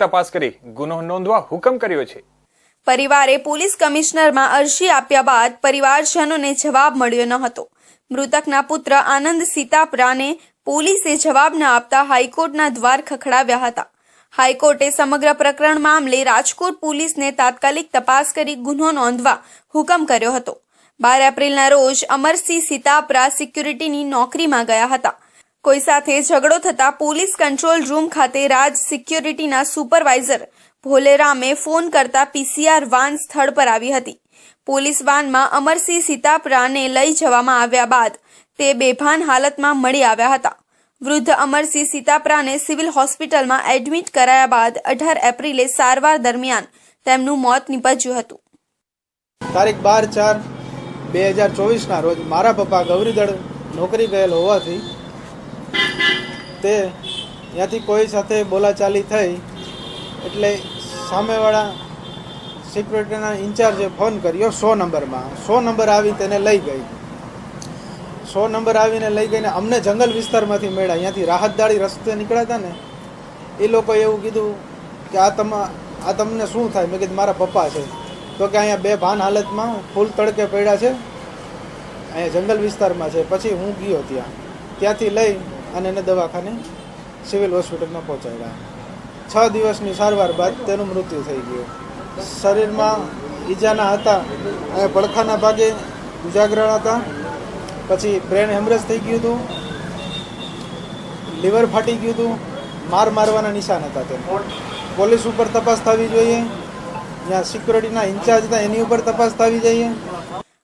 તપાસ કરી ગુનો નોંધવા હુકમ કર્યો છે. પરિવારે પોલીસ કમિશનરમાં અરજી આપ્યા બાદ પરિવારજનોને જવાબ મળ્યો ન હતો. મૃતકના પુત્ર આનંદ સીતાપરાને પોલીસે જવાબ ન આપતા હાઈકોર્ટના દ્વાર ખખડાવ્યા હતા. હાઈકોર્ટે સમગ્ર પ્રકરણ મામલે રાજકોટ પોલીસને તાત્કાલિક તપાસ કરી ગુનો નોંધવા હુકમ કર્યો હતો. બાર એપ્રિલના રોજ અમરસિંહ સીતાપરા સિક્યુરિટીની નોકરીમાં ગયા હતા. કોઈ સાથે ઝઘડો થતા પોલીસ કંટ્રોલ રૂમ ખાતે રાજ સિક્યોરિટીના સુપરવાઇઝર ભોલેરામે ફોન કરતા પીસીઆર વાન સ્થળ પર આવી હતી. પોલીસ વાનમાં અમરસિંહ સીતાપરાને લઈ જવામાં આવ્યા બાદ તે બેભાન હાલતમાં મળી આવ્યા હતા. વૃદ્ધ અમરસિંહ સીતાપરાને સિવિલ હોસ્પિટલમાં એડમિટ કરાયા બાદ અઢાર એપ્રિલે સારવાર દરમિયાન તેમનું મોત નીપજ્યું હતું. તારીખ બાર ચાર બે હજાર ચોવીસના રોજ મારા પપ્પા ગૌરીદળ નોકરી ગયેલ હોવાથી તે ત્યાંથી કોઈ સાથે બોલાચાલી થઈ એટલે સામેવાળા સિક્યુરિટીના ઇન્ચાર્જે ફોન કર્યો સો નંબરમાં. સો નંબર આવી તેને લઈ ગઈ. સો નંબર આવીને લઈ ગઈને અમને જંગલ વિસ્તારમાંથી મળ્યા. અહીંયાથી રાહતદાળી રસ્તે નીકળ્યા હતા ને, એ લોકોએ એવું કીધું કે આ તમ, આ તમને શું થાય? મેં કીધું, મારા પપ્પા છે. તો કે અહીંયા બે ભાન હાલતમાં ફૂલ તડકે પડ્યા છે. અહીંયા જંગલ વિસ્તારમાં છે. પછી હું ગયો ત્યાં. ત્યાંથી લઈ અને એને દવાખાને સિવિલ હોસ્પિટલમાં પહોંચાડ્યા. છ દિવસની સારવાર બાદ તેનું મૃત્યુ થઈ ગયું. શરીરમાં ઈજાના હતા અને પડખાના ભાગે ઉજાગરણ હતા. પછી બ્રેન હેમરેજ થઈ ગયું હતું. લીવર ફાટી ગયું હતું. માર મારવાના નિશાન હતા તેને પોલીસ ઉપર તપાસ થવી જોઈએ. જ્યાં સિક્યુરિટીના ઇન્ચાર્જ હતા એની ઉપર તપાસ થવી જોઈએ.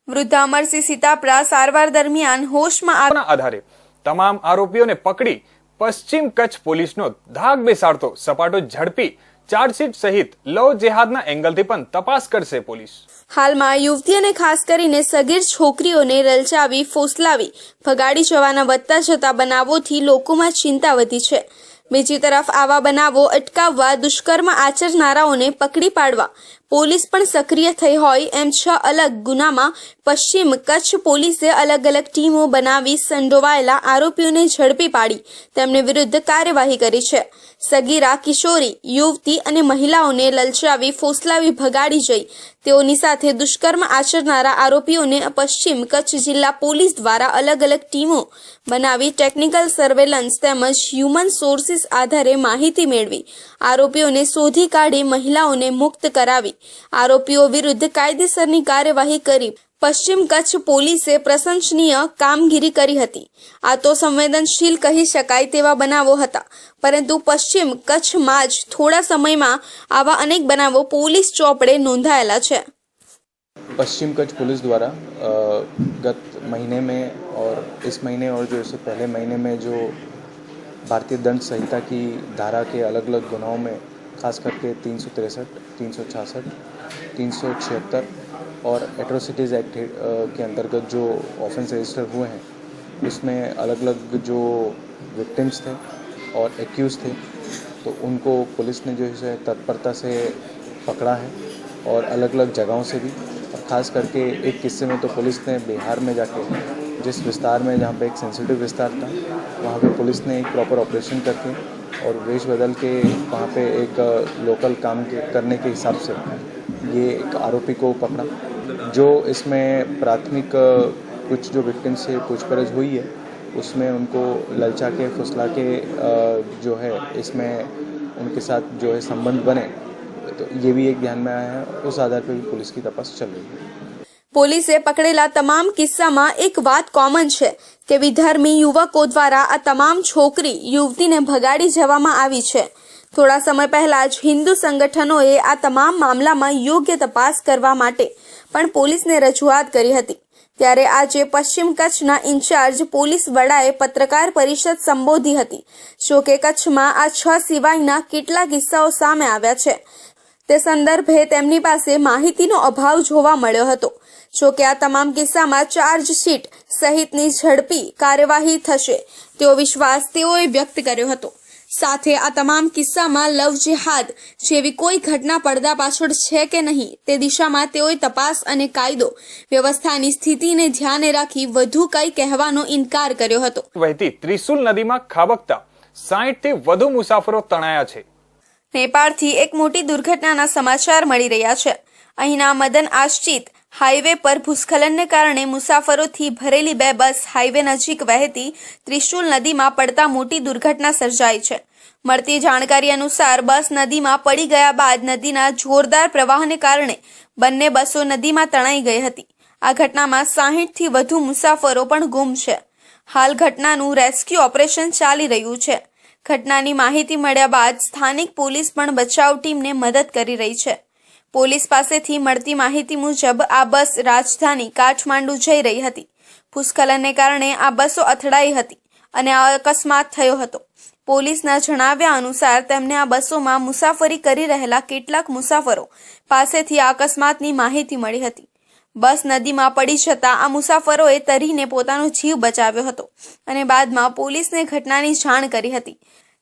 વૃદ્ધ અમરસિંહ સીતાપરા સારવાર દરમિયાન હોશમાં આધારે તમામ આરોપીઓને પકડી પશ્ચિમ કચ્છ પોલીસનો ધાક બેસાડતો, સપાટો ઝડપી, ચાર્જશીટ સહિત લવ જેહાદના એંગલથી પણ તપાસ કરશે પોલીસ. હાલમાં યુવતી અને ખાસ કરીને સગીર છોકરીઓને રલચાવી, ફોસલાવી, ભગાડી જવાના વધતા જતા બનાવોથી લોકોમાં ચિંતા વધી છે. બીજી તરફ આવા બનાવો અટકાવવા દુષ્કર્મ આચરનારાઓને પકડી પાડવા પોલીસ પણ સક્રિય થઈ હોય એમ છ અલગ ગુનામાં પશ્ચિમ કચ્છ પોલીસે અલગ અલગ ટીમો બનાવી સંડોવાયેલા આરોપીઓને ઝડપી પાડી. તેમને વિરુદ્ધ કાર્યવાહી કરી છે. સગીરા, કિશોરી, યુવતી અને મહિલાઓને લલચાવી, ફોસલાવી ભગાડી જઈ. તેઓની સાથે દુષ્કર્મ આચરનારા આરોપીઓને પશ્ચિમ કચ્છ જિલ્લા પોલીસ દ્વારા અલગ અલગ ટીમો બનાવી ટેકનિકલ સર્વેલન્સ તેમજ હ્યુમન સોર્સિસ આધારે માહિતી મેળવી. આરોપીઓને શોધી કાઢી મહિલાઓને મુક્ત કરાવી. આરોપીઓ વિરુદ્ધ કાયદેસરની કાર્યવાહી કરી પશ્ચિમ કચ્છ પોલીસે પ્રશંસનીય કામગીરી કરી હતી આ તો સંવેદનશીલ કહી શકાય તેવા બનાવો હતા પરંતુ પશ્ચિમ કચ્છમાં જ થોડા સમયમાં આવા અનેક બનાવો પોલીસ ચોપડે નોંધાયેલા છે पश्चिम कच्छ पुलिस द्वारा अ, गत महीने में और इस महीने और जो इससे पहले महीने में जो भारतीय दंड संहिता की धारा के अलग अलग गुनाहों में खास करके तीन सौ तिरसठ, तीन सौ छियासठ तीन सौ छिहत्तर और एट्रोसिटीज़ एक्ट के अंतर्गत जो ऑफेंस रजिस्टर हुए हैं, उसमें अलग अलग जो विक्टिम्स थे और एक्यूज थे तो उनको पुलिस ने जो है तत्परता से पकड़ा है और अलग अलग जगहों से भी। और ख़ास करके एक किस्से में तो पुलिस ने बिहार में जाके, जिस विस्तार में जहाँ पे एक सेंसिटिव विस्तार था, वहाँ पे पुलिस ने एक प्रॉपर ऑपरेशन करके और वेश बदल के वहाँ पे एक लोकल काम के, करने के हिसाब से ये एक आरोपी को पकड़ा जो इसमें प्राथमिक कुछ जो विक्टिम से पूछपरछ हुई है उसमें उनको ललचा के फुसला के जो है इसमें उनके साथ जो है संबंध बने। तो ये भी एक ध्यान में आया है उस आधार पर भी पुलिस की तपास चल रही है। પોલીસે પકડેલા તમામ કિસ્સામાં એક વાત કોમન છે કે વિધર્મી યુવકો દ્વારા આ તમામ છોકરી યુવતીને ભગાડી જવામાં આવી છે. થોડા સમય પહેલા જ હિન્દુ સંગઠનોએ આ તમામ મામલામાં યોગ્ય તપાસ કરવા માટે પણ પોલીસને રજૂઆત કરી હતી. ત્યારે આજે પશ્ચિમ કચ્છના ઇન્ચાર્જ પોલીસ વડાએ પત્રકાર પરિષદ સંબોધી હતી. જોકે કચ્છમાં આ છ સિવાયના કેટલા કિસ્સાઓ સામે આવ્યા છે? તે સંદર્ભે તેમની પાસે માહિતીનો અભાવ જોવા મળ્યો હતો. જોકે આ તમામ કિસ્સામાં ચાર્જશીટ સહિતની ઝડપી કાર્યવાહી થશે, તેવો વિશ્વાસ તેઓએ વ્યક્ત કર્યો હતો. સાથે આ તમામ કિસ્સામાં લવ જેહાદ જેવી કોઈ ઘટના પડદા પાછળ છે કે નહીં, તે દિશામાં તેઓએ તપાસ અને કાયદો, વ્યવસ્થાની સ્થિતિને ધ્યાને રાખી વધુ કંઈ કહેવાનો ઇનકાર કર્યો હતો. વહેતી ત્રિશુલ નદીમાં ખાબકતા સાહીઠથી વધુ મુસાફરો તણાયા છે. નેપાળથી એક મોટી દુર્ઘટનાના સમાચાર મળી રહ્યા છે. અહીંના મદન આશ્ચિત હાઈવે પર ભૂસ્ખલનને કારણે મુસાફરોથી ભરેલી બે બસ હાઈવે નજીક વહેતી ત્રિશુલ નદીમાં પડતા મોટી દુર્ઘટના સર્જાઈ છે. મળતી જાણકારી અનુસાર બસ નદીમાં પડી ગયા બાદ નદીના જોરદાર પ્રવાહને કારણે બંને બસો નદીમાં તણાઈ ગઈ હતી. આ ઘટનામાં સાહીઠથી વધુ મુસાફરો પણ ગુમ છે. હાલ ઘટનાનું રેસ્ક્યુ ઓપરેશન ચાલી રહ્યું છે. ઘટનાની માહિતી મળ્યા બાદ સ્થાનિક પોલીસ પણ બચાવ ટીમને મદદ કરી રહી છે. પોલીસ પાસેથી મળતી માહિતી મુજબ આ બસ રાજધાની કાઠમાંડુ જઈ રહી હતી. ભૂસ્ખલનને કારણે આ બસો અથડાઈ હતી અને આ અકસ્માત થયો હતો. પોલીસના જણાવ્યા અનુસાર તેમને આ બસોમાં મુસાફરી કરી રહેલા કેટલાક મુસાફરો પાસેથી આ અકસ્માતની માહિતી મળી હતી. બસ નદીમાં પડી જતા આ મુસાફરોએ તરીને પોતાનો જીવ બચાવ્યો હતો અને બાદમાં પોલીસને ઘટનાની જાણ કરી હતી.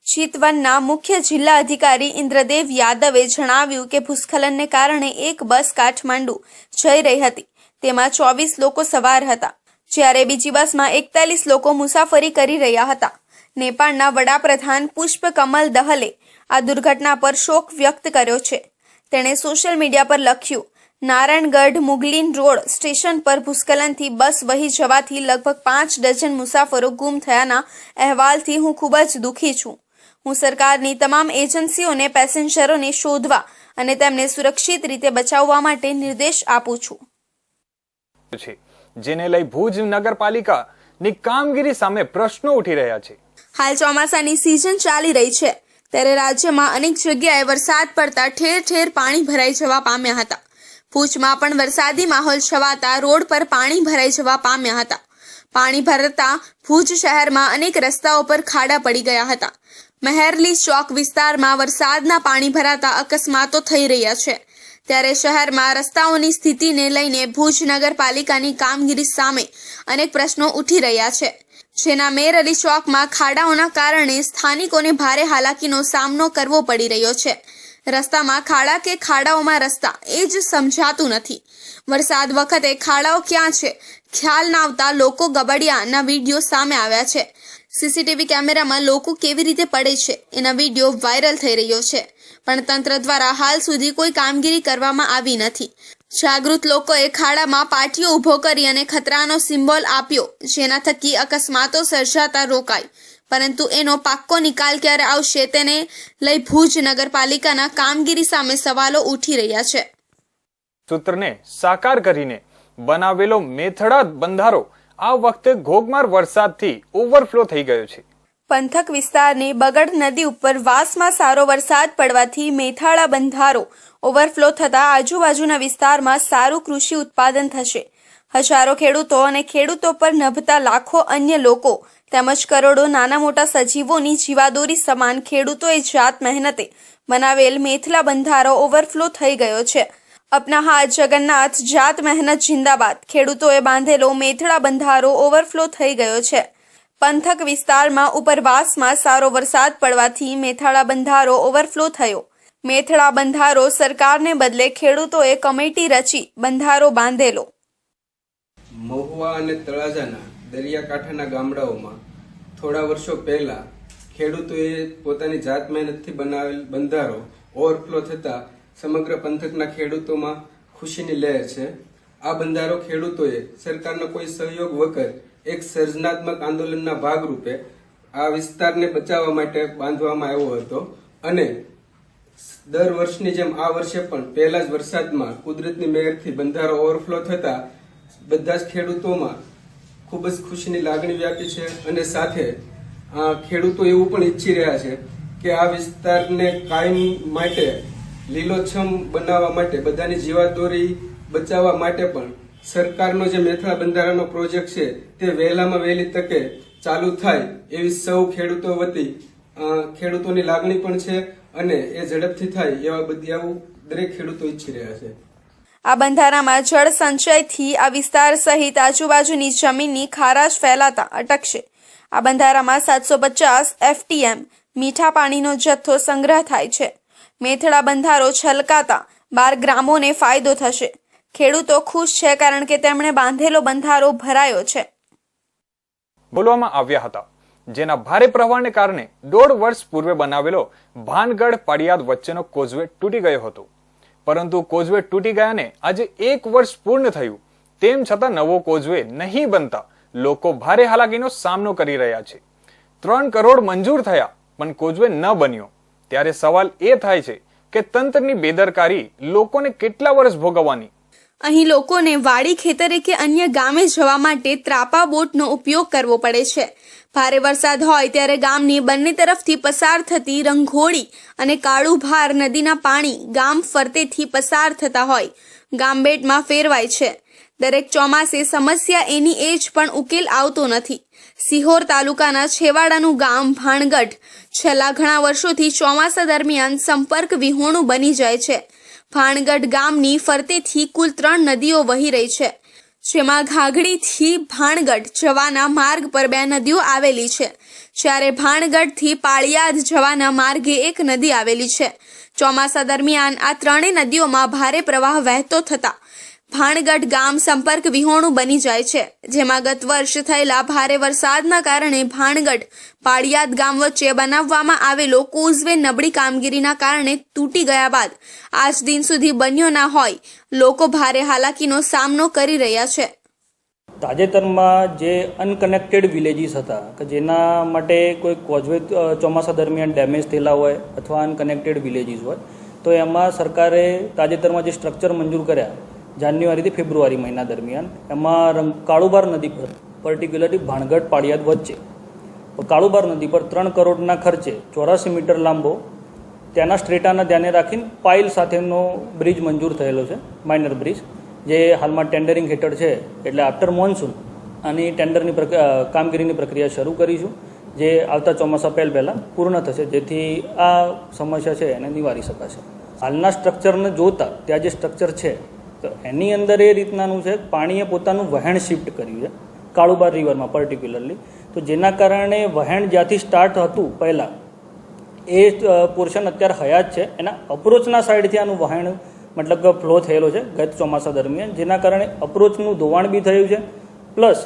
ચિતવનના મુખ્ય જિલ્લા અધિકારી ઇન્દ્રદેવ યાદવે જણાવ્યું કે ભૂસ્ખલનને કારણે એક બસ કાઠમાંડુ જઈ રહી હતી. તેમાં ચોવીસ લોકો સવાર હતા. જ્યારે બીજી બસમાં એકતાલીસ લોકો મુસાફરી કરી રહ્યા હતા. નેપાળના વડાપ્રધાન પુષ્પ કમલ દહલે આ દુર્ઘટના પર શોક વ્યક્ત કર્યો છે. તેણે સોશિયલ મીડિયા પર લખ્યું નારાયણગઢ મુગલીન રોડ સ્ટેશન પર ભૂસ્ખલનથી બસ વહી જવાથી લગભગ પાંચ ડઝન મુસાફરો ગુમ થયાના અહેવાલથી હું ખૂબ જ દુઃખી છું. હું સરકારની તમામ એજન્સીઓને પેસેન્જરોને શોધવા અને તેમને સુરક્ષિત રીતે બચાવવા માટે નિર્દેશ આપું છું. છે જેને લઈ ભુજ નગરપાલિકાની કામગીરી સામે પ્રશ્નો ઉઠી રહ્યા છે. હાલ ચોમાસાની સિઝન ચાલી રહી છે. ત્યારે રાજ્યમાં અનેક જગ્યાએ વરસાદ પડતા ઠેર ઠેર પાણી ભરાઈ જવા પામ્યા હતા. ભુજમાં પણ વરસાદી માહોલ છવાતા રોડ પર પાણી ભરાઈ જવા પામ્યા હતા. પાણી ભરતા ભુજ શહેરમાં અનેક રસ્તાઓ પર ખાડા પડી ગયા હતા. મહેરલી ચોક વિસ્તારમાં વરસાદના પાણી ભરાતા અકસ્માતો થઈ રહ્યા છે. ત્યારે શહેરમાં રસ્તાઓની સ્થિતિને લઈને ભુજ નગરપાલિકાની કામગીરી સામે અનેક પ્રશ્નો ઉઠી રહ્યા છે. જેના મેર અલી ચોકમાં ખાડાઓના કારણે સ્થાનિકોને ભારે હાલાકીનો સામનો કરવો પડી રહ્યો છે. રસ્તામાં ખાડા કે ખાડાઓમાં રસ્તા, એ જ સમજાતું નથી. વરસાદ વખતે ખાડાઓ ક્યાં છે? ખ્યાલ ના આવતા લોકો ગબડિયાના વીડિયો સામે આવ્યા છે. સીસીટીવી કેમેરામાં લોકો કેવી રીતે પડે છે? એના વીડિયો વાયરલ થઈ રહ્યો છે. પણ તંત્ર દ્વારા હાલ સુધી કોઈ કામગીરી કરવામાં આવી નથી. જાગૃત લોકોએ ખાડામાં પાટીઓ ઊભો કરી અને ખતરાનો સિમ્બોલ આપ્યો, જેના થકી અકસ્માતો સર્જાતા રોકાય. પરંતુ એનો પાક્કો નિકાલ ક્યારે આવશે તેને લઈ ભુજ નગરપાલિકાના કામગીરી સામે સવાલો ઉઠી રહ્યા છે. સૂત્રને સાકાર કરીને બનાવેલો મેથડા બંધારો આ વખતે ઘોગમાર વરસાદથી ઓવરફ્લો થઈ ગયો છે. પંથક વિસ્તારની બગડ નદી ઉપર વાસમાં સારો વરસાદ પડવાથી મેથાળા બંધારો ઓવરફ્લો થતા આજુબાજુના વિસ્તારમાં સારું કૃષિ ઉત્પાદન થશે. હજારો ખેડૂતો અને ખેડૂતો પર નભતા લાખો અન્ય લોકો તેમજ કરોડો નાના મોટા સજીવોની જીવાદોરી સમાન ખેડૂતોએ જાત મહેનતે બનાવેલ મેથલા બંધારો ઓવરફ્લો થઈ ગયો છે. અપના હાથ જગન્નાથ જાત મહેનત જિંદાબાદ. ખેડૂતોએ બાંધેલો મેથળા બંધારો ઓવરફ્લો થઈ ગયો છે. પંથક વિસ્તારમાં ઉપરવાસમાં સારો વરસાદ પડવાથી મેથાળા બંધારો ઓવરફ્લો થયો. મેથળા બંધારો સરકારને બદલે ખેડૂતોએ કમિટી રચી બંધારો બાંધેલો. મહુવા અને તળાજાના દરિયાકાંઠાના ગામડાઓમાં. થોડા વર્ષો પહેલા, ખેડૂતોએ પોતાની જાત મહેનતથી બનાવેલ બંધારો ઓવરફ્લો થતા સમગ્ર પંથકના ખેડૂતોમાં ખુશીની લહેર છે. આ બંધારો ખેડૂતોએ સરકારનો કોઈ સહયોગ વગર એક સર્જનાત્મક આંદોલનના ભાગરૂપે આ વિસ્તારને બચાવવા માટે બાંધવામાં આવ્યો હતો અને દર વર્ષની જેમ આ વર્ષે પણ પહેલા જ વરસાદમાં કુદરતની મહેરથી બંધારો ઓવરફ્લો થતા બધા જ ખેડૂતોમાં ખૂબ જ ખુશીની લાગણી વ્યાપી છે અને સાથે ખેડૂતો એવું પણ ઈચ્છી રહ્યા છે કે આ વિસ્તારને કાયમ માટે, લીલોછમ બનાવવા માટે, બધાની જીવાદોરી બચાવવા માટે પણ સરકારનો જે મેથળા બંધારાનો પ્રોજેક્ટ છે તે વહેલામાં વહેલી તકે ચાલુ થાય એવી સૌ ખેડૂતો વતી ખેડૂતોની લાગણી પણ છે અને એ ઝડપથી થાય એવા બધી આવું દરેક ખેડૂતો ઈચ્છી રહ્યા છે. આ બંધારામાં જળ સંચયથી આ વિસ્તાર સહિત આજુબાજુની જમીનની ખારાશ ફેલાતા અટકશે. આ બંધારામાં સાતસો પચાસ એફટીએમ મીઠા પાણીનો જથ્થો સંગ્રહ થાય છે. મેથડા બંધારો છલકાતા બાર ગ્રામોને ફાયદો થશે. ખેડૂતો ખુશ છે કારણ કે તેમણે બાંધેલો બંધારો ભરાયો છે. બોલવામાં આવ્યા હતા. જેના ભારે પ્રવાહને કારણે દોઢ વર્ષ પૂર્વે બનાવેલો ભાનગઢ પાડિયાદ વચ્ચેનો કોઝવે તૂટી ગયો હતો. પરંતુ કોઝવે તૂટી ગયાને આજે એક વર્ષ પૂર્ણ થયું. તેમ છતાં નવો કોઝવે નહીં બનતા લોકો ભારે હાલાકીનો સામનો કરી રહ્યા છે. ત્રણ કરોડ મંજૂર થયા, પણ કોઝવે ન બન્યો. ત્યારે સવાલ એ થાય છે કે તંત્રની બેદરકારી લોકોને કેટલા વર્ષ ભોગવવાની? અહીં લોકોને વાડી ખેતરે કે અન્ય ગામે જવા માટે ત્રાપા બોટનો ઉપયોગ કરવો પડે છે. ભારે વરસાદ હોય ત્યારે ગામની બંને તરફથી પસાર થતી રંઘોળી અને કાળું ભાર નદીના પાણી ગામ ફરતેથી પસાર થતા હોય. ગામબેટમાં ફેરવાય છે. દરેક ચોમાસે સમસ્યા એની એ જ પણ ઉકેલ આવતો નથી. સિહોર તાલુકાના છેવાડાનું ગામ ભાણગઢ છેલ્લા ઘણા વર્ષોથી ચોમાસા દરમિયાન સંપર્ક વિહોણું બની જાય છે. ભાણગઢ ગામની ફરતેથી કુલ ત્રણ નદીઓ વહી રહી છે. જેમાં ઘાઘડીથી ભાણગઢ જવાના માર્ગ પર બે નદીઓ આવેલી છે. જ્યારે ભાણગઢથી પાળિયાદ જવાના માર્ગે એક નદી આવેલી છે. ચોમાસા દરમિયાન આ ત્રણેય નદીઓમાં ભારે પ્રવાહ વહેતો થતા ભાણગઢ ગામ સંપર્ક વિહોણું બની જાય છે, જેમાં ગત વર્ષ થયેલા ભારે વરસાદના કારણે ભાણગઢ પાળિયાદ ગામ વચ્ચે બનાવવામાં આવેલો કોઝવે નબળી કામગીરીના કારણે તૂટી ગયા બાદ આજ દિન સુધી બન્યો ના હોય, લોકો ભારે હાલાકીનો સામનો કરી રહ્યા છે. તાજેતરમાં જે અનકનેક્ટેડ વિલેજીસ હતા, કે જેના માટે કોઈ કોઝવે ચોમાસા દરમિયાન ડેમેજ થયેલા હોય અથવા અનકનેક્ટેડ વિલેજીસ હોય, તો એમાં સરકારે તાજેતરમાં જે સ્ટ્રક્ચર મંજૂર કર્યા જાન્યુઆરીથી ફેબ્રુઆરી મહિના દરમિયાન એમાં રંગ- કાળુબાર નદી પર પર્ટિક્યુલરલી ભાણગઢ પાળિયાદ વચ્ચે. કાળુબાર નદી પર ત્રણ કરોડના ખર્ચે ચોરાસી મીટર લાંબો ત્યાંના સ્ટ્રેટાના ધ્યાને રાખીને પાઇલ સાથેનો બ્રિજ મંજૂર થયેલો છે માઇનર બ્રિજ, જે હાલમાં ટેન્ડરિંગ હેઠળ છે, એટલે આફ્ટર મોન્સૂન આની ટેન્ડરની કામગીરીની પ્રક્રિયા શરૂ કરીશું, જે આવતા ચોમાસા પહેલ પહેલાં પૂર્ણ થશે, જેથી આ સમસ્યા છે એને નિવારી શકાશે. હાલના સ્ટ્રક્ચરને જોતા ત્યાં જે સ્ટ્રક્ચર છે તો એની અંદર એ રીતનાનું છે, પાણીએ પોતાનું વહેણ શિફ્ટ કર્યું છે, કાળુબાર રિવરમાં પર્ટિક્યુલરલી તો જેના કારણે વહેણ જ્યાંથી સ્ટાર્ટ હતું પહેલાં, એ પોર્શન અત્યારે હયાત છે. એના અપ્રોચના સાઈડથી આનું વહેણ, મતલબ કે ફ્લો થયેલો છે ગત ચોમાસા દરમિયાન. જેના કારણે અપ્રોચનું ધોવાણ બી થયું છે. પ્લસ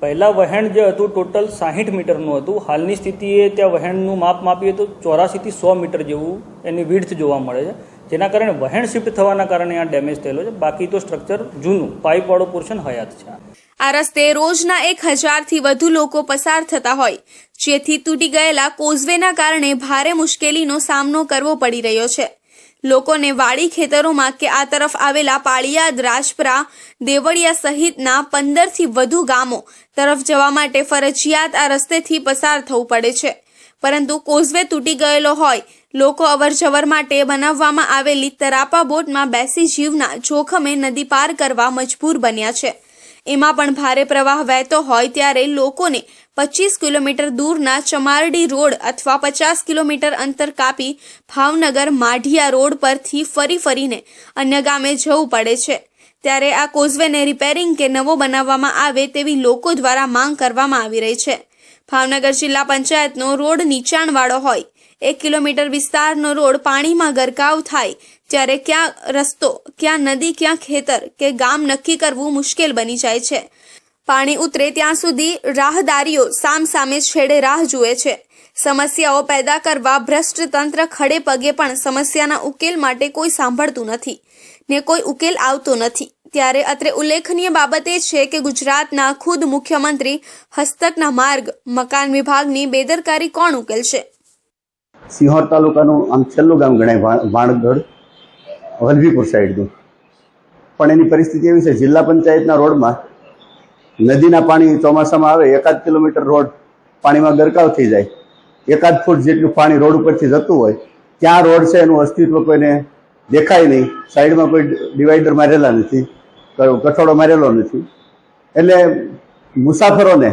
પહેલાં વહેણ જે હતું ટોટલ સાહીઠ મીટરનું હતું. હાલની સ્થિતિએ ત્યાં વહેણનું માપ માપીએ તો ચોરાસીથી સો મીટર જેવું એની વિડ્થ જોવા મળે છે. જેના કારણે વહેણ શિફ્ટ થવાના કારણે આ ડેમેજ થયેલો છે. બાકી તો સ્ટ્રક્ચર જૂનું, પાઇપવાળો પોર્શન હયાત છે. આ રસ્તે રોજના એક હજારથી વધુ લોકો પસાર થતા હોય. જેથી તૂટી ગયેલા કોઝવેના કારણે ભારે મુશ્કેલીનો સામનો કરવો પડી રહ્યો છે. લોકોને વાડી ખેતરોમાં કે આ તરફ આવેલા પાળિયાદ રાજપરા દેવળિયા સહિતના પંદરથી વધુ ગામો તરફ જવા માટે ફરજિયાત આ રસ્તેથી પસાર થવું પડે છે. પરંતુ કોઝવે તૂટી ગયેલો હોય. લોકો અવરજવર માટે બનાવવામાં આવેલી તરાપા બોટમાં બેસી જીવના જોખમે નદી પાર કરવા મજબૂર બન્યા છે. એમાં પણ ભારે પ્રવાહ વહેતો હોય ત્યારે લોકોને પચીસ કિલોમીટર દૂરના ચમારડી રોડ અથવા પચાસ કિલોમીટર અંતર કાપી ભાવનગર માઢિયા રોડ પરથી ફરી ફરીને અન્ય ગામે જવું પડે છે. ત્યારે આ કોઝવેને રિપેરિંગ કે નવો બનાવવામાં આવે તેવી લોકો દ્વારા માંગ કરવામાં આવી રહી છે. ભાવનગર જિલ્લા પંચાયતનો રોડ નીચાણવાળો હોય. એક કિલોમીટર વિસ્તારનો રોડ પાણીમાં ગરકાવ થાય ત્યારે ક્યાં રસ્તો, ક્યાં નદી, ક્યાં ખેતર કે ગામ નક્કી કરવું મુશ્કેલ બની જાય છે. પાણી ઉતરે ત્યાં સુધી રાહદારીઓ સામ સામે છેડે રાહ જુએ છે. સમસ્યાઓ પેદા કરવા ભ્રષ્ટ તંત્ર ખડે પગે પણ સમસ્યાના ઉકેલ માટે કોઈ સાંભળતું નથી, ને કોઈ ઉકેલ આવતો નથી. ત્યારે અત્રે ઉલ્લેખનીય બાબત એ છે કે ગુજરાતના ખુદ મુખ્યમંત્રી હસ્તકના માર્ગ, મકાન વિભાગની બેદરકારી કોણ ઉકેલશે? સિંહોર તાલુકાનું આમ છેલ્લું ગામ ગણાય વાણગઢ, વલભીપુર સાઈડનું. પણ એની પરિસ્થિતિ એવી છે, જિલ્લા પંચાયતના રોડમાં નદીના પાણી ચોમાસામાં આવે, એકાદ કિલોમીટર રોડ પાણીમાં ગરકાવ થઈ જાય, એકાદ ફૂટ જેટલું પાણી રોડ ઉપરથી જતું હોય ક્યાં રોડ છે, એનું અસ્તિત્વ કોઈને દેખાય નહીં, સાઈડમાં કોઈ ડિવાઈડર મારેલા નથી. કયો કઠોળો મારેલો નથી. એટલે મુસાફરોને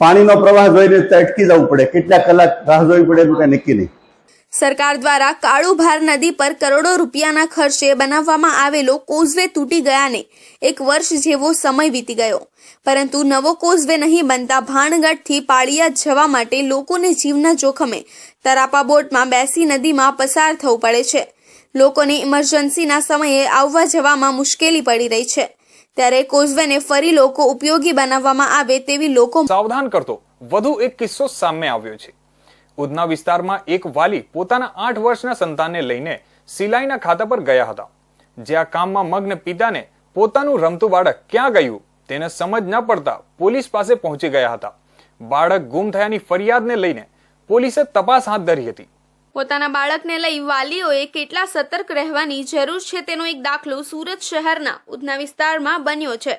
પાણીનો પ્રવાહ જોઈને અટકી જવું પડે. કેટલા કલાક રાહ જોવી પડે એનું કાંઈ નક્કી નહીં. સરકાર દ્વારા કાળુભાર નદી પર કરોડો રૂપિયાના ખર્ચે બનાવવામાં આવેલો કોઝવે તૂટી ગયાને એક વર્ષ જેવો સમય વીતી ગયો. પરંતુ નવો કોઝવે નહીં બનતા ભાણગઢથી પાળિયા જવા માટે લોકોને જીવના જોખમે તરાપા બોટમાં બેસી નદીમાં પસાર થવું પડે છે. લોકોને ઇમરજન્સીના સમયે આવવા જવામાં મુશ્કેલી પડી રહી છે. ત્યારે કોઝવેને ફરી લોકો ઉપયોગી બનાવવામાં આવે તેવી લોકો સાવધાન કરતો વધુ એક કિસ્સો સામે આવ્યો છે. ઉધના વિસ્તારમાં એક વાલી પોતાના આઠ વર્ષના સંતાનને લઈને સિલાઈના ખાતા પર ગયા હતા. જ્યાં કામમાં મગ્ન પિતાને પોતાનું રમતું બાળક ક્યાં ગયું તેને સમજ ન પડતા પોલીસ પાસે પહોંચી ગયા હતા. બાળક ગુમ થયાની ફરિયાદને લઈને પોલીસે તપાસ હાથ ધરી હતી. પોતાના બાળકને લઈ વાલીઓએ કેટલા સતર્ક રહેવાની જરૂર છે તેનો એક દાખલો સુરત શહેરના ઉધના વિસ્તારમાં બન્યો છે.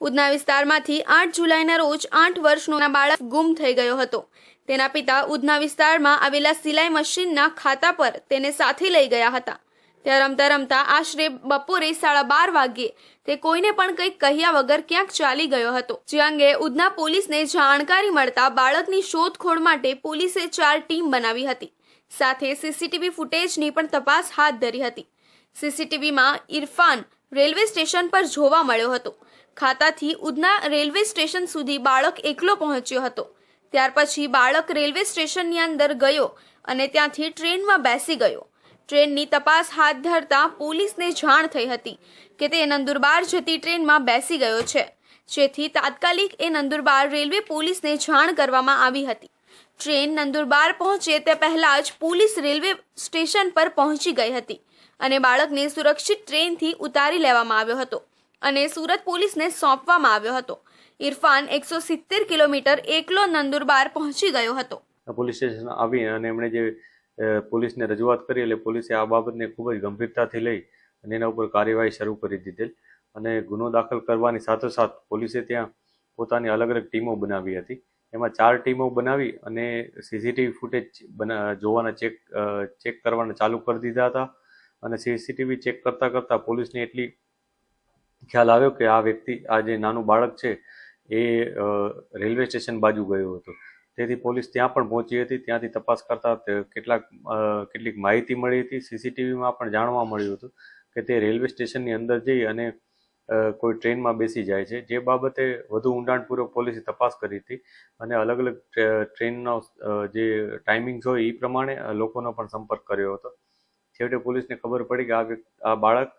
ઉધના વિસ્તારમાંથી આઠ જુલાઈના રોજ આઠ વર્ષનો બાળક ગુમ થઈ ગયો હતો. તેના પિતા ઉધના વિસ્તારમાં આવેલા સિલાઈ મશીનના ખાતા પર તેને સાથે લઈ ગયા હતા. ત્યાં રમતા રમતા આશરે બપોરે સાડા બાર વાગ્યે તે કોઈને પણ કંઈક કહ્યા વગર ક્યાંક ચાલી ગયો હતો. જે અંગે ઉધના પોલીસને જાણકારી મળતા બાળકની શોધખોળ માટે પોલીસે ચાર ટીમ બનાવી હતી. સાથે સીસીટીવી ફૂટેજની પણ તપાસ હાથ ધરી હતી. સીસીટીવીમાં ઇરફાન રેલવે સ્ટેશન પર જોવા મળ્યો હતો. ખાતાથી ઉધના રેલવે સ્ટેશન સુધી બાળક એકલો પહોંચ્યો હતો. ત્યાર પછી બાળક રેલવે સ્ટેશનની અંદર ગયો અને ત્યાંથી ટ્રેનમાં બેસી ગયો. ટ્રેનની તપાસ હાથ ધરતા પોલીસને જાણ થઈ હતી કે તે નંદુરબાર જતી ટ્રેનમાં બેસી ગયો છે. જેથી તાત્કાલિક એ નંદુરબાર રેલવે પોલીસને જાણ કરવામાં આવી હતી. ટ્રેન નંદુરબાર પહોંચે તે પહેલાં જ પોલીસ રેલવે સ્ટેશન પર પહોંચી ગઈ હતી અને બાળકને સુરક્ષિત ટ્રેનથી ઉતારી લેવામાં આવ્યો હતો અને સુરત પોલીસને સોંપવામાં આવ્યો હતો. ઇરફાન એકસો સિત્તેર કિલોમીટર એકલો નંદુરબાર પહોંચી ગયો હતો. પોલીસ સ્ટેશન આવી અને એમણે જે પોલીસને રજૂઆત કરી એટલે પોલીસે આ બાબતને ખૂબ જ ગંભીરતાથી લઈ અને એના ઉપર કાર્યવાહી શરૂ કરી દીધેલ અને ગુનો દાખલ કરવાની સાથોસાથ પોલીસે ત્યાં પોતાની અલગ અલગ ટીમો બનાવી હતી. એમાં ચાર ટીમો બનાવી અને સીસીટીવી ફૂટેજ જોવાના ચેક ચેક કરવાના ચાલુ કરી દીધા હતા. અને સીસીટીવી ચેક કરતાં કરતાં પોલીસને એટલી ખ્યાલ આવ્યો કે આ વ્યક્તિ, આ જે નાનું બાળક છે, એ રેલવે સ્ટેશન બાજુ ગયો હતો. તેથી પોલીસ ત્યાં પણ પહોંચી હતી. ત્યાંથી તપાસ કરતા કેટલાક કેટલીક માહિતી મળી હતી. સીસીટીવીમાં પણ જાણવા મળ્યું હતું કે તે રેલવે સ્ટેશનની અંદર જઈ અને કોઈ ટ્રેનમાં બેસી જાય છે. જે બાબતે વધુ ઊંડાણપૂર્વક પોલીસે તપાસ કરી હતી અને અલગ અલગ ટ્રેનનો જે ટાઈમિંગ્સ હોય એ પ્રમાણે લોકોનો પણ સંપર્ક કર્યો હતો. છેવટે પોલીસને ખબર પડી કે આ આ બાળક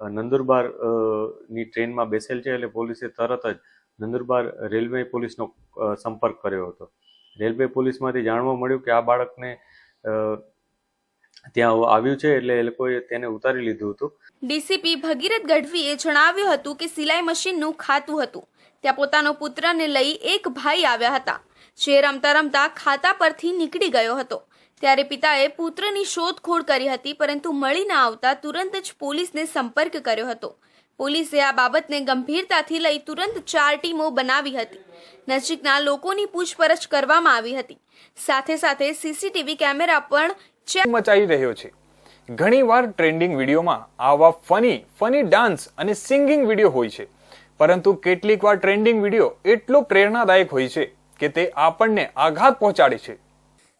નંદુરબારની ટ્રેનમાં બેસેલ છે એટલે પોલીસે તરત જ નંદુરબાર રેલવે પોલીસનો સંપર્ક કર્યો હતો. રેલવે પોલીસમાંથી જાણવા મળ્યું કે આ બાળકને ત્યાં આવ્યું છે એટલે એ લોકોએ તેને ઉતારી લીધું હતું. ડીસીપી ભગીરથ ગઢવીએ જણાવ્યું હતું કે સિલાઈ મશીનનું ખાતું હતું. ત્યાં પોતાનો પુત્રને લઈ એક ભાઈ આવ્યા હતા. જે રમતા રમતા ખાતા પરથી નીકળી ગયો હતો. ત્યારે પિતાએ પુત્રની શોધખોળ કરી હતી, પરંતુ મળી ન આવતા તુરંત જ પોલીસને સંપર્ક કર્યો હતો. પોલીસે આ બાબતને ગંભીરતાથી લઈ તુરંત ચાર ટીમો બનાવી હતી. નજીકના લોકોની પૂછપરછ કરવામાં આવી હતી. સાથે સાથે સીસીટીવી કેમેરા પણ મચાઈ રહ્યો છે. ઘણીવાર ટ્રેન્ડિંગ વિડીયોમાં આવા ફની ફની ડાન્સ અને સિંગિંગ વીડિયો હોય છે. પરંતુ કેટલીક વાર ટ્રેન્ડિંગ વીડિયો એટલો પ્રેરણાદાયક હોય છે કે તે આપણને આઘાત પહોંચાડે છે.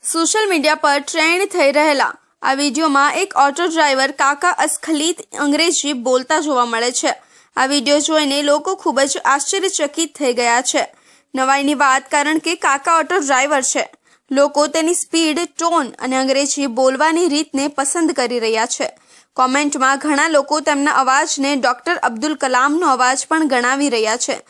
સોશિયલ મીડિયા પર ટ્રેન્ડ થઈ રહેલા આ વિડીયોમાં એક ઓટો ડ્રાઈવર કાકા અસ્ખલિત અંગ્રેજી બોલતા જોવા મળે છે. આ વીડિયો જોઈને લોકો ખૂબ જ આશ્ચર્યચકિત થઈ ગયા છે. નવાઈની વાત કારણ કે કાકા ઓટો ડ્રાઈવર છે. લોકો તેની સ્પીડ, ટોન અને અંગ્રેજી બોલવાની રીતને પસંદ કરી રહ્યા છે. કોમેન્ટમાં ઘણા લોકો તેમના અવાજને ડોક્ટર અબ્દુલ કલામનો અવાજ પણ ગણાવી રહ્યા છે.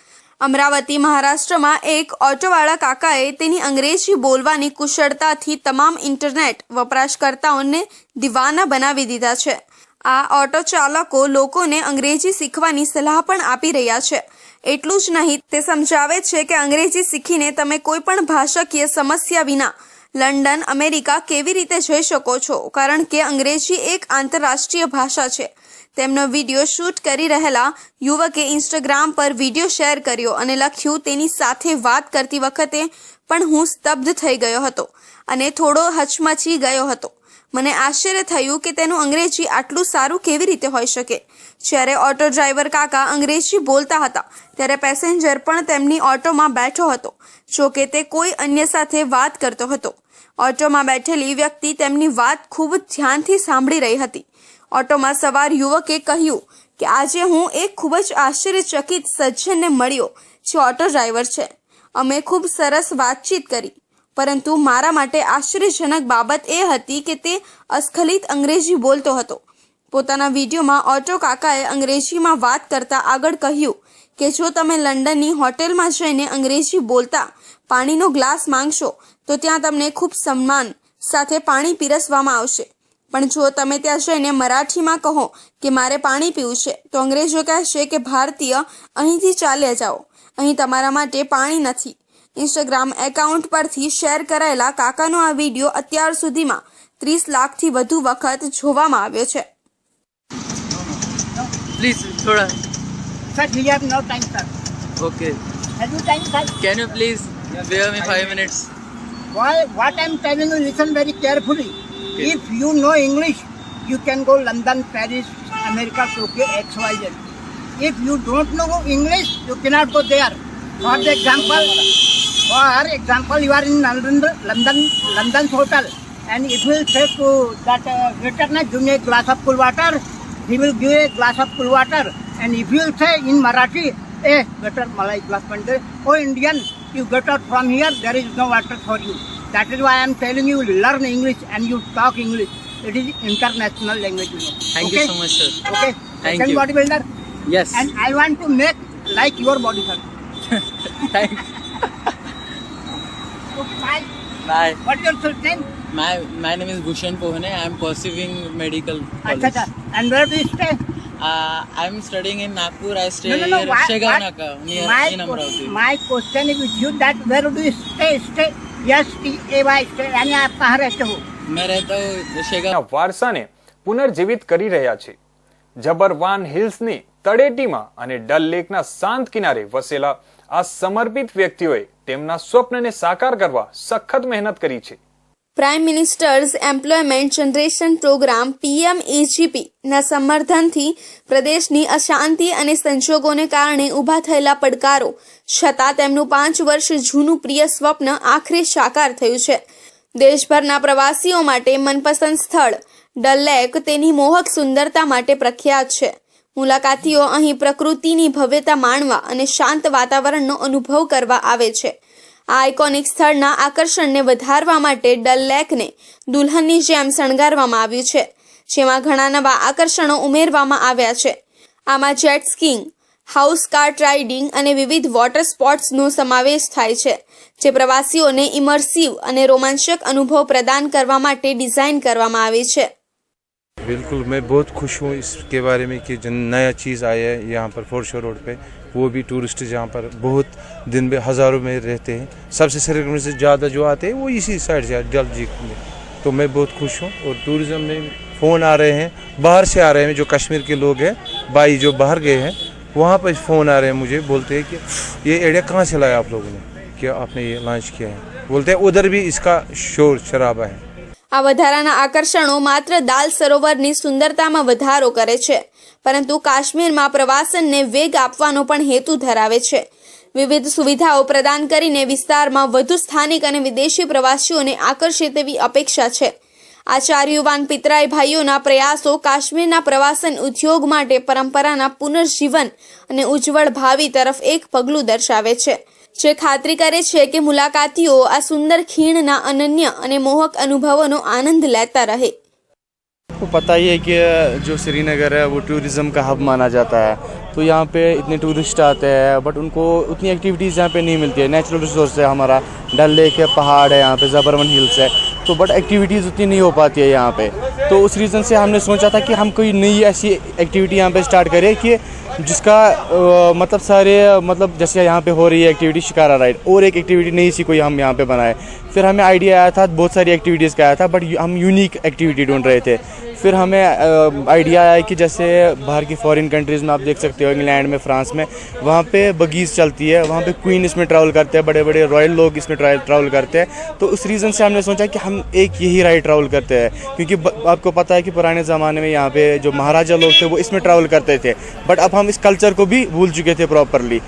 અમરાવતી મહારાષ્ટ્રમાં એક ઓટોવાળા કાકાએ તેની અંગ્રેજી બોલવાની કુશળતાથી તમામ ઇન્ટરનેટ વપરાશકર્તાઓને દીવાના બનાવી દીધા છે. આ ઓટો ચાલકો લોકોને અંગ્રેજી શીખવાની સલાહ પણ આપી રહ્યા છે. એટલું જ નહીં, તે સમજાવે છે કે અંગ્રેજી શીખીને તમે કોઈ પણ ભાષાકીય સમસ્યા વિના લંડન, અમેરિકા કેવી રીતે જઈ શકો છો? કારણ કે અંગ્રેજી એક આંતરરાષ્ટ્રીય ભાષા છે. તેમનો વીડિયો શૂટ કરી રહેલા યુવકે ઇન્સ્ટાગ્રામ પર વીડિયો શેર કર્યો અને લખ્યું, તેની સાથે વાત કરતી વખતે પણ હું સ્તબ્ધ થઈ ગયો હતો અને થોડો હચમચી ગયો હતો. મને આશ્ચર્ય થયું કે તેનું અંગ્રેજી આટલું સારું કેવી રીતે હોઈ શકે. જ્યારે ઓટો ડ્રાઈવર કાકા અંગ્રેજી બોલતા હતા, ત્યારે પેસેન્જર પણ તેમની ઓટોમાં બેઠો હતો, જો કે તે કોઈ અન્ય સાથે વાત કરતો હતો. ઓટોમાં બેઠેલી વ્યક્તિ તેમની વાત ખૂબ ધ્યાનથી સાંભળી રહી હતી. ઓટોમાં સવાર યુવકે કહ્યું કે આજે હું એક ખૂબ જ આશ્ચર્યચકિત સજ્જનને મળ્યો, જે ઓટો ડ્રાઈવર છે. અમે ખૂબ સરસ વાતચીત કરી. પરંતુ મારા માટે આશ્ચર્યજનક બાબત એ હતી કે તે અસ્ખલિત અંગ્રેજી બોલતો હતો. પોતાના વિડીયોમાં ઓટો કાકાએ અંગ્રેજીમાં વાત કરતા આગળ કહ્યું કે, જો તમે લંડનની હોટેલમાં જઈને અંગ્રેજી બોલતા, પાણીનો ગ્લાસ માંગશો, તો ત્યાં તમને ખૂબ સન્માન સાથે પાણી પીરસવામાં આવશે. પણ જો તમે ત્યાં જઈને મરાઠીમાં કહો કે મારે પાણી પીવું છે, તો અંગ્રેજો કહેશે કે, ભારતીય, અહીંથી ચાલ્યા જાઓ. અહીં તમારા માટે પાણી નથી. ઇન્સ્ટાગ્રામ એકાઉન્ટ પરથી શેર કરાયેલા કાકાનો આ વીડિયો અત્યાર સુધીમાં ત્રીસ લાખથી વધુ વખત જોવામાં આવ્યો છે Please, thoda. Sir, we have no time, sir. Okay. Have you time, sir? Can you please bear me five minutes? Why, what I'm telling you, listen very carefully. If you know English, you can go London, Paris, America, Tokyo, XYZ. If you don't know English, you cannot go there. For the example, for example, you are in London, London, London's hotel, and if you will say to that uh, waiter, na, give me a glass of cool water, he will give you a glass of cool water. And if you will say in Marathi, eh, waiter, malai glass pan de. Oh, Indian, you get out from here, there is no water for you. That is why I am telling you, learn English and you talk English. It is international language, you know. Thank okay? you so much, sir. Okay. Thank Second you. bodybuilder. Yes. And I want to make like your body, sir. Thanks. Okay, bye. Bye. What is your full name? My my name is Bhushan Pohane. I am pursuing medical college. Acha, acha. And where do you stay? Uh, I am studying in Nagpur. I stay No, no, no. near Why, Shegaon what- Naka, near my, in que- Amravati. my question is with you that where do you stay? Stay. Yes, T A Y stay. यानी आप कहाँ रहते हो? मैं रहता हूँ शेगांव ના વારસાને પુનર્જીવિત કરી રહ્યા છે જબરવાન હિલ્સની તળેટીમાં અને ડલ લેકના શાંત કિનારે વસેલા આ સમર્પિત વ્યક્તિઓએ તેમના સ્વપ્નને સાકાર કરવા સખત મહેનત કરી છે. Prime minister's employment generation programme PMEGP ના સમર્થનથી પ્રદેશની અશાંતિ અને સંજોગોને કારણે ઊભા થયેલા પડકારો, છતાં તેમનું પાંચ વર્ષ જૂનું પ્રિય સ્વપ્ન આખરે સાકાર થયું છે. દેશભરના પ્રવાસીઓ માટે મનપસંદ સ્થળ ડલ લેક તેની મોહક સુંદરતા માટે પ્રખ્યાત છે. મુલાકાતીઓ અહીં પ્રકૃતિની ભવ્યતા માણવા અને શાંત વાતાવરણનો અનુભવ કરવા આવે છે. આ આઇકોનિક સ્થળના આકર્ષણને વધારવા માટે ડલ લેકને દુલ્હનની જેમ શણગારવામાં આવ્યું છે, જેમાં ઘણા નવા આકર્ષણો ઉમેરવામાં આવ્યા છે. આમાં jet skiing house kart riding અને વિવિધ વોટર સ્પોર્ટ્સનો સમાવેશ થાય છે, જે પ્રવાસીઓને ઇમર્સિવ અને રોમાંચક અનુભવ પ્રદાન કરવા માટે ડિઝાઇન કરવામાં આવી છે. बिल्कुल, मैं बहुत खुश हूँ इसके बारे में कि जो नया चीज़ आया है यहाँ पर फोर शो रोड पे, वो भी टूरिस्ट जहाँ पर बहुत दिन में हज़ारों में रहते हैं। सबसे सरगर्मी से ज़्यादा जो आते हैं, वो इसी साइड से डल झील में। तो मैं बहुत खुश हूँ और टूरिज़्म में फ़ोन आ रहे हैं, बाहर से आ रहे हैं जो कश्मीर के लोग हैं, भाई जो बाहर गए हैं, वहाँ पर फ़ोन आ रहे हैं मुझे, बोलते हैं कि, ये एरिया कहाँ से लाया आप लोगों ने? कि आपने ये लॉन्च किया है? बोलते हैं, उधर भी इसका शोर शराबा है। આ વધારાના આકર્ષણો માત્ર દાલ સરોવરની સુંદરતામાં વધારો કરે છે, પરંતુ કાશ્મીરમાં પ્રવાસનને વેગ આપવાનો પણ હેતુ ધરાવે છે. વિવિધ સુવિધાઓ પ્રદાન કરીને વિસ્તારમાં વધુ સ્થાનિક અને વિદેશી પ્રવાસીઓને આકર્ષે તેવી અપેક્ષા છે. આ ચાર યુવાન પિતરાઈ ભાઈઓના પ્રયાસો કાશ્મીરના પ્રવાસન ઉદ્યોગ માટે પરંપરાના પુનર્જીવન અને ઉજ્જવળ ભાવિ તરફ એક પગલું દર્શાવે છે. જે ખાતરી કરે છે કે મુલાકાતીઓ આ સુંદર ખીણના અનન્ય અને મોહક અનુભવોનો આનંદ લેતા રહે आपको पता ही है कि जो श्रीनगर है वो टूरिज़्म का हब माना जाता है तो यहाँ पे इतने टूरिस्ट आते हैं बट उनको उतनी एक्टिविटीज़ यहाँ पे नहीं मिलती है नेचुरल रिसोर्स है हमारा डल लेक है पहाड़ है यहाँ पे ज़बरवन हिल्स है तो बट एक्टिविटीज़ उतनी नहीं हो पाती है यहाँ पे तो उस रीज़न से हमने सोचा था कि हम कोई नई ऐसी एक्टिविटी यहाँ पे स्टार्ट करें कि जिसका अ, मतलब सारे मतलब जैसे यहाँ पे हो रही है एक्टिविटी शिकारा राइड और एक एक्टिविटी नई सी कोई हम यहाँ पे बनाए। फिर हमें आइडिया आया था बहुत सारी एक्टिविटीज़ का आया था बट हम यूनिक एक्टिविटी ढूंढ रहे थे। फिर हमें आइडिया आया कि जैसे बाहर की फॉरेन कंट्रीज़ में आप देख सकते हो इंग्लैंड में फ्रांस में वहाँ पे बगीज चलती है वहाँ पे क्वीन इसमें ट्रैवल करते हैं बड़े बड़े रॉयल लोग इसमें ट्रैवल करते हैं। तो उस रीज़न से हमने सोचा कि हम एक यही राइड ट्रैवल करते हैं क्योंकि आपको पता है कि पुराने ज़माने में यहाँ पे जो महाराजा लोग थे वो इसमें ट्रैवल करते थे। बट अब हम इस कल्चर को भी भूल चुके थे प्रॉपरली